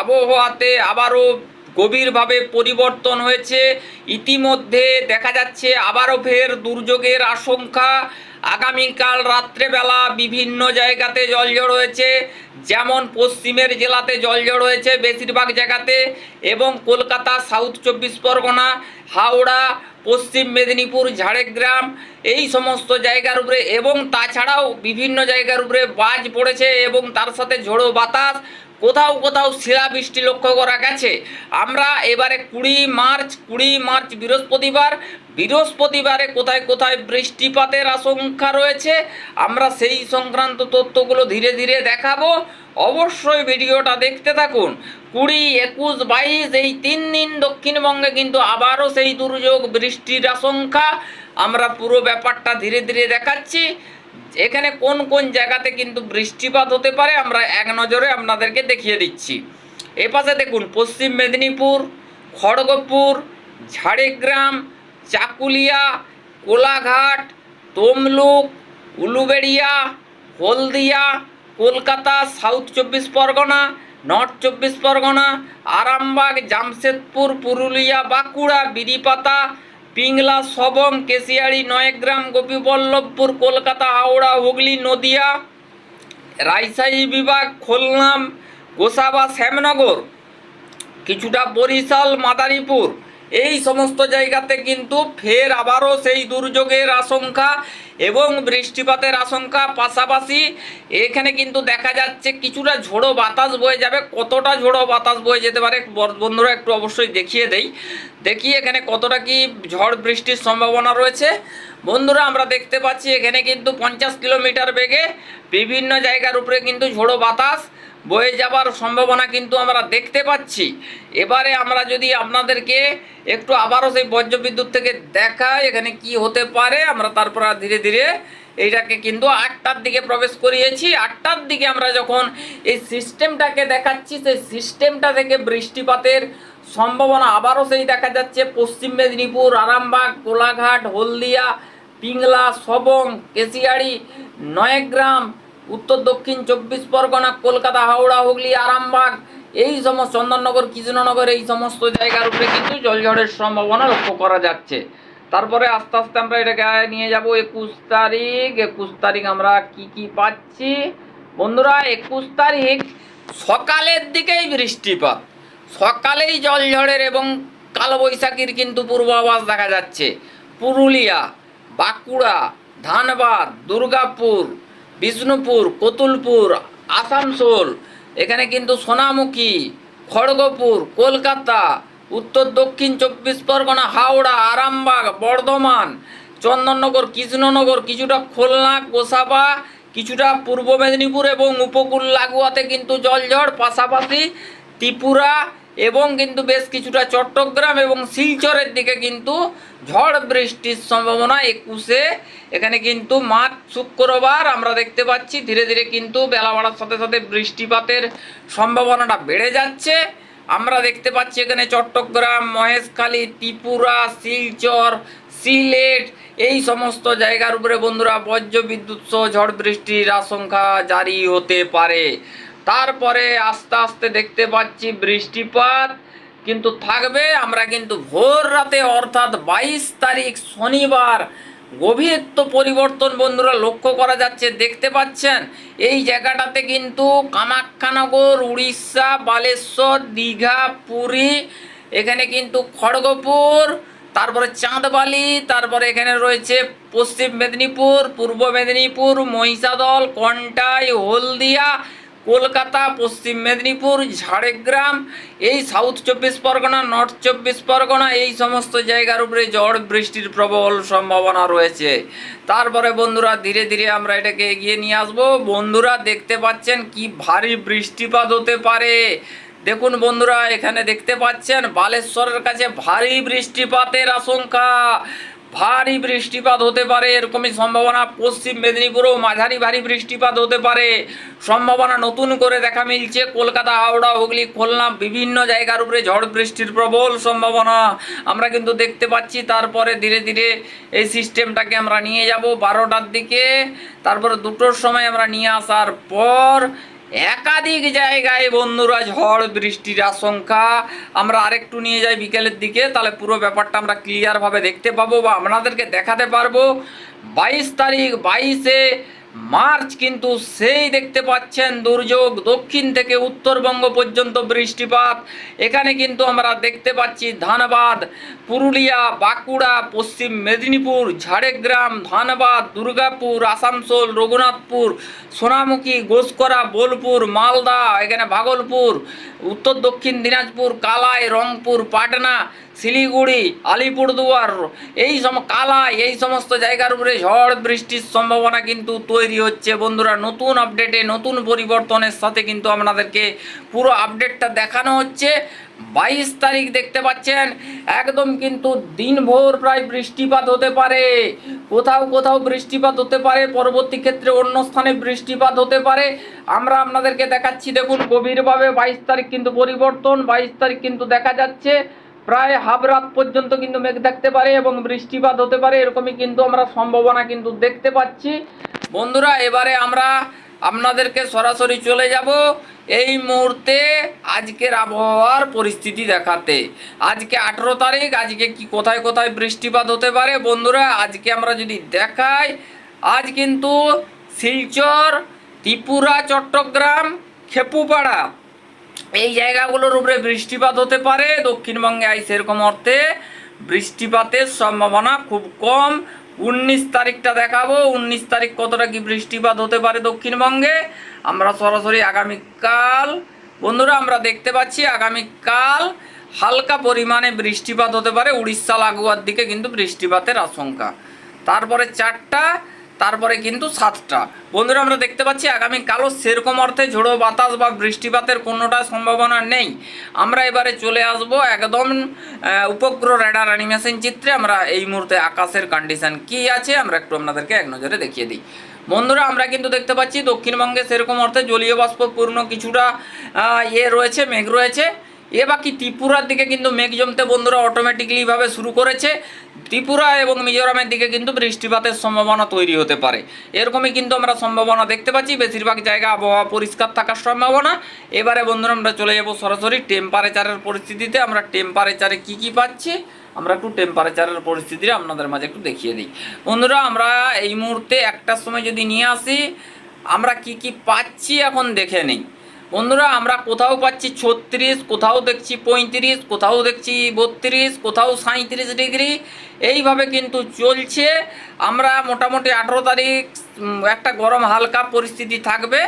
আবহাওয়াতে আবারও গভীরভাবে পরিবর্তন হয়েছে। ইতিমধ্যে দেখা যাচ্ছে আবারও ফের দুর্যোগের আশঙ্কা। আগামীকাল রাত্রেবেলা বিভিন্ন জায়গাতে জলজট হয়েছে। যেমন পশ্চিমের জেলাতে জলজট হয়েছে বেশিরভাগ জায়গাতে এবং কলকাতা, সাউথ চব্বিশ পরগনা, হাওড়া, পশ্চিম মেদিনীপুর, ঝাড়গ্রাম এই সমস্ত জায়গার উপরে এবং তাছাড়াও বিভিন্ন জায়গার উপরে বাজ পড়েছে এবং তার সাথে ঝোড়ো বাতাস কোথাও কোথাও শিলাবৃষ্টি লক্ষ্য করা গেছে। আমরা এবারে কুড়ি মার্চ কুড়ি মার্চ বৃহস্পতিবার, বৃহস্পতিবারে কোথায় কোথায় বৃষ্টিপাতের আশঙ্কা রয়েছে, আমরা সেই সংক্রান্ত তথ্যগুলো ধীরে ধীরে দেখাবো। অবশ্যই ভিডিওটা দেখতে থাকুন। কুড়ি, একুশ, বাইশ, এই তিন দিন দক্ষিণবঙ্গে কিন্তু আবারও সেই দুর্যোগ, বৃষ্টির আশঙ্কা। আমরা পুরো ব্যাপারটা ধীরে ধীরে দেখাচ্ছি। এখানে কোন কোন জায়গাতে কিন্তু বৃষ্টিপাত হতে পারে, আমরা এক নজরে আপনাদেরকে দেখিয়ে দিচ্ছি। এ পাশে দেখুন, পশ্চিম মেদিনীপুর, খড়গপুর, ঝাড়গ্রাম, চাকুলিয়া, কোলাঘাট, তমলুক, উলুবেড়িয়া, হলদিয়া, কলকাতা, সাউথ চব্বিশ পরগনা, নর্থ চব্বিশ পরগনা, আরামবাগ, জামশেদপুর, পুরুলিয়া, বাঁকুড়া, বিরিপাতা পিংলা সবং কেশিয়াড়ি নয়গ্রাম, গোপীবল্লভপুর, কলকাতা, হাওড়া, হুগলি, নদিয়া, রাজশাহী বিভাগ, খুলনাম, গোসাবা, শ্যামনগর, কিছুটা বরিশাল, মাদারীপুর। এই সমস্ত জায়গাতে কিন্তু ফের আবারও সেই দুর্যোগের আশঙ্কা এবং বৃষ্টিপাতের আশঙ্কা পাশাপাশি এখানে কিন্তু দেখা যাচ্ছে কিছুটা ঝোড়ো বাতাস বয়ে যাবে। কতটা ঝোড়ো বাতাস বয়ে যেতে পারে বন্ধুরা একটু অবশ্যই দেখিয়ে দেই। দেখি এখানে কতটা কি ঝড় বৃষ্টির সম্ভাবনা রয়েছে। বন্ধুরা, আমরা দেখতে পাচ্ছি এখানে কিন্তু পঞ্চাশ কিলোমিটার বেগে বিভিন্ন জায়গার উপরে কিন্তু ঝোড়ো বাতাস। বয়ে যাবার সম্ভাবনা কিন্তু আমরা দেখতে পাচ্ছি। এবারে আমরা যদি আপনাদেরকে একটু আবারও সেই বজ্রবিদ্যুৎ থেকে দেখাই, এখানে কি হতে পারে, আমরা তারপর ধীরে ধীরে এইটাকে কিন্তু আটটার দিকে প্রবেশ করিয়েছি। আটটার দিকে আমরা যখন এই সিস্টেমটাকে দেখাচ্ছি, সেই সিস্টেমটা থেকে বৃষ্টিপাতের সম্ভাবনা আবারও সেই দেখা যাচ্ছে। পশ্চিম মেদিনীপুর, আরামবাগ, কোলাঘাট, হলদিয়া, পিংলা, সবং, কেশিয়াড়ি, নয়গ্রাম উত্তর, দক্ষিণ, চব্বিশ পরগনা, কলকাতা, হাওড়া, হুগলি, আরামবাগ, এই সমস্ত চন্দননগর কৃষ্ণনগর এই সমস্ত জায়গার উপরে কিন্তু জলঝড়ের সম্ভাবনা লক্ষ্য করা যাচ্ছে। তারপরে আস্তে আস্তে আমরা এটাকে নিয়ে যাব। একুশ তারিখ একুশ তারিখ আমরা কি কি পাচ্ছি? বন্ধুরা, একুশ তারিখ সকালের দিকেই বৃষ্টিপাত। সকালেই জলঝড়ের এবং কালবৈশাখীর কিন্তু পূর্বাভাস দেখা যাচ্ছে। পুরুলিয়া, বাঁকুড়া, ধানবাদ, দুর্গাপুর বিষ্ণুপুর, কতুলপুর, আসানসোল, এখানে কিন্তু সোনামুখী, খড়গপুর, কলকাতা, উত্তর দক্ষিণ চব্বিশ পরগনা, হাওড়া, আরামবাগ, বর্ধমান, চন্দননগর, কৃষ্ণনগর, কিছুটা খুলনা কোসাবা কিছুটা পূর্ব মেদিনীপুর এবং উপকূল লাগোয়াতে কিন্তু জলঝড়, পাশাপাশি ত্রিপুরা এবং কিন্তু বেশ কিছুটা চট্টগ্রাম এবং শিলচরের দিকে কিন্তু ঝড় বৃষ্টির সম্ভাবনা একুশে। এখানে কিন্তু মার্চ শুক্রবার আমরা দেখতে পাচ্ছি, ধীরে ধীরে কিন্তু বেলা বাড়ার সাথে সাথে বৃষ্টিপাতের সম্ভাবনাটা বেড়ে যাচ্ছে। আমরা দেখতে পাচ্ছি এখানে চট্টগ্রাম, মহেশখালী, ত্রিপুরা, শিলচর, সিলেট, এই সমস্ত জায়গার উপরে বন্ধুরা বজ্র বিদ্যুৎ সহ ঝড় বৃষ্টির আশঙ্কা জারি হতে পারে। তারপরে আস্তে আস্তে দেখতে পাচ্ছি বৃষ্টিপাত, কিন্তু থাকবে আমরা কিন্তু ভোর রাতে, অর্থাৎ বাইশ তারিখ শনিবার গভীরত্ব পরিবর্তন বন্ধুরা লক্ষ্য করা যাচ্ছে, দেখতে পাচ্ছেন? এই জায়গাটাতে কিন্তু কামাখ্যানগর, উড়িষ্যা, বালেশ্বর, দীঘা, পুরী, এখানে কিন্তু খড়গপুর, তারপরে চাঁদবালি, তারপরে এখানে রয়েছে পশ্চিম মেদিনীপুর, পূর্ব মেদিনীপুর, মহিষাদল, কন্টাই, হলদিয়া কলকাতা, পশ্চিম মেদিনীপুর, ঝাড়গ্রাম, এই সাউথ চব্বিশ পরগনা নর্থ চব্বিশ পরগনা, এই সমস্ত জায়গার উপরে ঝড় বৃষ্টির প্রবল সম্ভাবনা রয়েছে। তারপরে বন্ধুরা, ধীরে ধীরে আমরা এটাকে এগিয়ে নিয়ে আসব। বন্ধুরা, দেখতে পাচ্ছেন কি ভারী বৃষ্টিপাত হতে পারে। দেখুন বন্ধুরা, এখানে দেখতে পাচ্ছেন বালেশ্বরের কাছে ভারী বৃষ্টিপাতের আশঙ্কা। ভারী বৃষ্টিপাত হতে পারে, এরকমই সম্ভাবনা পশ্চিম মেদিনীপুরেও মাঝারি ভারী বৃষ্টিপাত হতে পারে। সম্ভাবনা নতুন করে দেখা মিলছে, কলকাতা, হাওড়া, হুগলি, খুলনা, বিভিন্ন জায়গার উপরে ঝড় বৃষ্টির প্রবল সম্ভাবনা। আমরা কিন্তু দেখতে পাচ্ছি, তারপরে ধীরে ধীরে এই সিস্টেমটাকে আমরা নিয়ে যাব বারোটার দিকে। তারপরে দুটোর সময় আমরা নিয়ে আসার পর একাধিক জায়গায় বন্ধুরা ঝড় বৃষ্টির আশঙ্কা। আমরা আরেকটু নিয়ে যাই বিকেলের দিকে, তাহলে পুরো ব্যাপারটা আমরা ক্লিয়ারভাবে দেখতে পাবো বা আপনাদেরকে দেখাতে পারব। বাইশ তারিখ, বাইশে মার্চ কিন্তু সেই দেখতে পাচ্ছেন দুর্যোগ দক্ষিণ থেকে উত্তরবঙ্গ পর্যন্ত বৃষ্টিপাত। এখানে কিন্তু আমরা দেখতে পাচ্ছি ধানবাদ, পুরুলিয়া, বাঁকুড়া, পশ্চিম মেদিনীপুর, ঝাড়গ্রাম, ধানবাদ, দুর্গাপুর, আসানসোল, রঘুনাথপুর, সোনামুখী, গোসকরা, বোলপুর, মালদা, এখানে ভাগলপুর, উত্তর দক্ষিণ দিনাজপুর, কালাই, রংপুর, পাটনা, শিলিগুড়ি, আলিপুরদুয়ার। এই সম, কালাই, এই সমস্ত জায়গার উপরে ঝড় বৃষ্টির সম্ভাবনা কিন্তু তৈরি হচ্ছে। বন্ধুরা, নতুন আপডেটে নতুন পরিবর্তনের সাথে কিন্তু আপনাদেরকে পুরো আপডেটটা দেখানো হচ্ছে। বাইশ তারিখ দেখতে পাচ্ছেন, একদম কিন্তু দিনভর প্রায় বৃষ্টিপাত হতে পারে। কোথাও কোথাও বৃষ্টিপাত হতে পারে, পরবর্তী ক্ষেত্রে অন্য স্থানে বৃষ্টিপাত হতে পারে। আমরা আপনাদেরকে দেখাচ্ছি, দেখুন, গভীরভাবে বাইশ তারিখ কিন্তু পরিবর্তন, বাইশ তারিখ কিন্তু দেখা যাচ্ছে। প্রায় হাফ রাত পর্যন্ত কিন্তু মেঘ দেখতে পারে এবং বৃষ্টিপাত হতে পারে, এরকমই কিন্তু আমরা সম্ভাবনা কিন্তু দেখতে পাচ্ছি। বন্ধুরা, এবারে আমরা আপনাদেরকে সরাসরি চলে যাব এই মুহূর্তে আজকের আবহাওয়ার পরিস্থিতি দেখাতে। আজকে আঠেরো তারিখ, আজকে কি কোথায় কোথায় বৃষ্টিপাত হতে পারে? বন্ধুরা, আজকে আমরা যদি দেখাই, আজ কিন্তু শিলচর, ত্রিপুরা, চট্টগ্রাম, খেপুপাড়া এই জায়গাগুলোর উপরে বৃষ্টিপাত হতে পারে। দক্ষিণবঙ্গে আই সেরকম অর্থে বৃষ্টিপাতের সম্ভাবনা খুব কম। উনিশ তারিখটা দেখাবো। উনিশ তারিখ কতটা কি বৃষ্টিপাত হতে পারে দক্ষিণবঙ্গে? আমরা সরাসরি আগামীকাল, বন্ধুরা আমরা দেখতে পাচ্ছি আগামীকাল হালকা পরিমাণে বৃষ্টিপাত হতে পারে। উড়িষ্যা, লাগোয়ার দিকে কিন্তু বৃষ্টিপাতের আশঙ্কা। তারপরে চারটা তারপরে কিন্তু সাতটা। বন্ধুরা, আমরা দেখতে পাচ্ছি আগামীকালও সেরকম অর্থে ঝোড়ো বাতাস বা বৃষ্টিপাতের কোনোটা সম্ভাবনা নেই। আমরা এবারে চলে আসব একদম উপগ্রহ রেডার অ্যানিমেশন চিত্রে। আমরা এই মুহূর্তে আকাশের কন্ডিশন কি আছে, আমরা একটু আপনাদেরকে এক নজরে দেখিয়ে দিই। বন্ধুরা, আমরা কিন্তু দেখতে পাচ্ছি দক্ষিণবঙ্গে সেরকম অর্থে জলীয় বাষ্পপূর্ণ কিছুটা ইয়ে রয়েছে, মেঘ রয়েছে। এ বাকি ত্রিপুরার দিকে কিন্তু মেঘ জমতে বন্ধুরা অটোমেটিকলিভাবে শুরু করেছে। ত্রিপুরা এবং মিজোরামের দিকে কিন্তু বৃষ্টিপাতের সম্ভাবনা তৈরি হতে পারে। এরকমই কিন্তু আমরা সম্ভাবনা দেখতে পাচ্ছি। বেশিরভাগ জায়গা আবহাওয়া পরিষ্কার থাকার সম্ভাবনা। এবারে বন্ধুরা আমরা চলে যাব সরাসরি টেম্পারেচারের পরিস্থিতিতে। আমরা টেম্পারেচারে কি কি পাচ্ছি? আমরা একটু টেম্পারেচারের পরিস্থিতিটা আপনাদের মাঝে একটু দেখিয়ে দিই। বন্ধুরা আমরা এই মুহূর্তে একটার সময় যদি নিয়ে আসি, আমরা কি কি পাচ্ছি এখন দেখে নিই। বন্ধুরা, আমরা কোথাও পাচ্ছি ছত্রিশ, কোথাও দেখছি পঁয়ত্রিশ, কোথাও দেখছি বত্রিশ, কোথাও সাঁত্রিশ ডিগ্রি। এইভাবে কিন্তু চলছে। আমরা মোটামুটি আঠেরো তারিখ একটা গরম হালকা পরিস্থিতি থাকবে।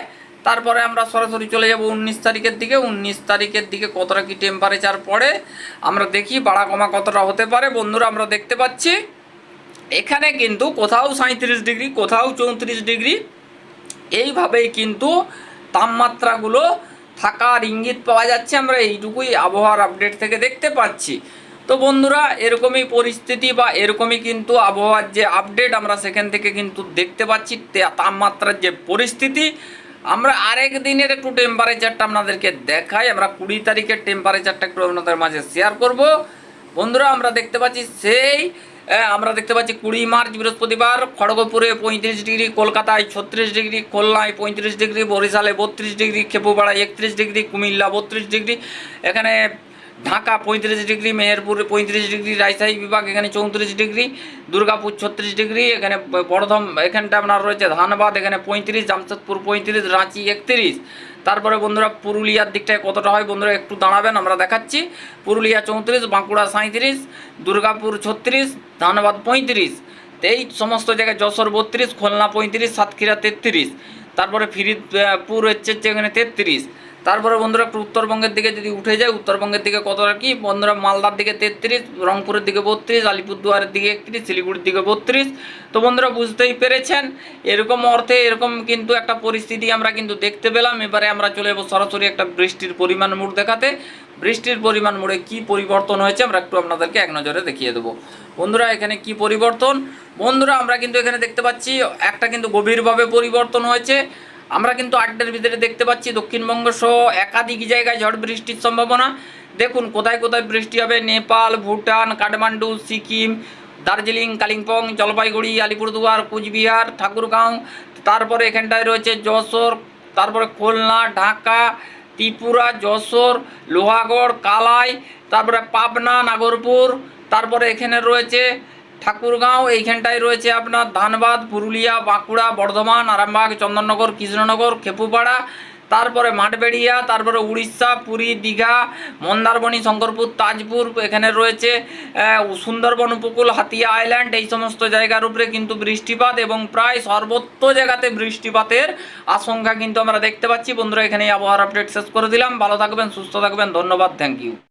তারপরে আমরা সরাসরি চলে যাব উনিশ তারিখের দিকে। উনিশ তারিখের দিকে কতটা কি টেম্পারেচার পড়ে, আমরা দেখি বাড়া কমা কতটা হতে পারে। বন্ধুরা, আমরা দেখতে পাচ্ছি, এখানে কিন্তু কোথাও সাঁত্রিশ ডিগ্রি, কোথাও চৌত্রিশ ডিগ্রি। এইভাবেই কিন্তু তাপমাত্রাগুলো থাকার ইঙ্গিত পাওয়া যাচ্ছে। আমরা এইটুকুই আবহাওয়ার আপডেট থেকে দেখতে পাচ্ছি। তো বন্ধুরা, এরকমই পরিস্থিতি বা এরকমই কিন্তু আবহাওয়ার যে আপডেট আমরা সেখান থেকে কিন্তু দেখতে পাচ্ছি তাপমাত্রার যে পরিস্থিতি। আমরা আরেক দিনের একটু টেম্পারেচারটা আপনাদেরকে দেখাই। আমরা কুড়ি তারিখের টেম্পারেচারটা একটু আপনাদের মাঝে শেয়ার করব। বন্ধুরা, আমরা দেখতে পাচ্ছি সেই আমরা দেখতে পাচ্ছি কুড়ি মার্চ, বৃহস্পতিবার, খড়গপুরে পঁয়ত্রিশ ডিগ্রি, কলকাতায় ছত্রিশ ডিগ্রি, খুলনায় পঁয়ত্রিশ ডিগ্রি, বরিশালে বত্রিশ ডিগ্রি, খেপুপাড়ায় একত্রিশ ডিগ্রি, কুমিল্লা বত্রিশ ডিগ্রি। এখানে ঢাকা পঁয়ত্রিশ ডিগ্রি, মেহেরপুর পঁয়ত্রিশ ডিগ্রি, রাজশাহী বিভাগ এখানে চৌত্রিশ ডিগ্রি, দুর্গাপুর ছত্রিশ ডিগ্রি, এখানে বড়ধম এখানটা আপনার রয়েছে ধানবাদ, এখানে পঁয়ত্রিশ, জামশেদপুর পঁয়ত্রিশ, রাঁচি একত্রিশ। তারপরে বন্ধুরা পুরুলিয়ার দিকটায় কতটা হয় বন্ধুরা একটু দাঁড়াবেন, আমরা দেখাচ্ছি। পুরুলিয়া চৌত্রিশ, বাঁকুড়া সাঁত্রিশ দুর্গাপুর ছত্রিশ, ধানবাদ পঁয়ত্রিশ। এই সমস্ত জায়গায় যশোর বত্রিশ, খুলনা পঁয়ত্রিশ, সাতক্ষীরা তেত্রিশ। তারপরে ফিরিদপুর হচ্ছে হচ্ছে এখানে তেত্রিশ। তারপরে বন্ধুরা একটু উত্তরবঙ্গের দিকে যদি উঠে যায় উত্তরবঙ্গের দিকে কতটা কি? বন্ধুরা মালদার দিকে তেত্রিশ, রংপুরের দিকে বত্রিশ, আলিপুরদুয়ারের দিকে একত্রিশ, শিলিগুড়ির দিকে বত্রিশ। তো বন্ধুরা বুঝতেই পেরেছেন, এরকম অর্থে এরকম কিন্তু একটা পরিস্থিতি আমরা কিন্তু দেখতে পেলাম। এবারে আমরা চলে যাব সরাসরি একটা বৃষ্টির পরিমাণ মুড় দেখাতে। বৃষ্টির পরিমাণ মুড়ে কি পরিবর্তন হয়েছে আমরা একটু আপনাদেরকে এক নজরে দেখিয়ে দেবো। বন্ধুরা, এখানে কি পরিবর্তন? বন্ধুরা, আমরা কিন্তু এখানে দেখতে পাচ্ছি একটা কিন্তু গভীরভাবে পরিবর্তন হয়েছে। আমরা কিন্তু আড্ডার ভিতরে দেখতে পাচ্ছি দক্ষিণবঙ্গ সহ একাধিক জায়গায় ঝড় বৃষ্টির সম্ভাবনা। দেখুন, কোথায় কোথায় বৃষ্টি হবে? নেপাল, ভুটান, কাঠমান্ডু, সিকিম, দার্জিলিং, কালিম্পং, জলপাইগুড়ি, আলিপুরদুয়ার, কুচবিহার, ঠাকুরগাঁও, তারপরে এখানটায় রয়েছে যশোর, তারপরে খুলনা, ঢাকা, ত্রিপুরা, যশোর, লোহাগড়, কালাই, তারপরে পাবনা, নাগরপুর, তারপরে এখানে রয়েছে ঠাকুরগাঁও, এইখানটায় রয়েছে আপনার ধানবাদ, পুরুলিয়া, বাঁকুড়া, বর্ধমান, আরামবাগ, চন্দননগর, কৃষ্ণনগর, খেপুপাড়া, তারপরে মাঠবেড়িয়া, তারপরে উড়িষ্যা, পুরী, দীঘা, মন্দারমণি, শঙ্করপুর, তাজপুর, এখানে রয়েছে সুন্দরবন, উপকূল, হাতিয়া আইল্যান্ড, এই সমস্ত জায়গার উপরে কিন্তু বৃষ্টিপাত এবং প্রায় সর্বত্র জায়গাতে বৃষ্টিপাতের আশঙ্কা কিন্তু আমরা দেখতে পাচ্ছি। বন্ধুরা এখানে আবহাওয়ার আপডেট শেষ করে দিলাম। ভালো থাকবেন, সুস্থ থাকবেন। ধন্যবাদ থ্যাংক ইউ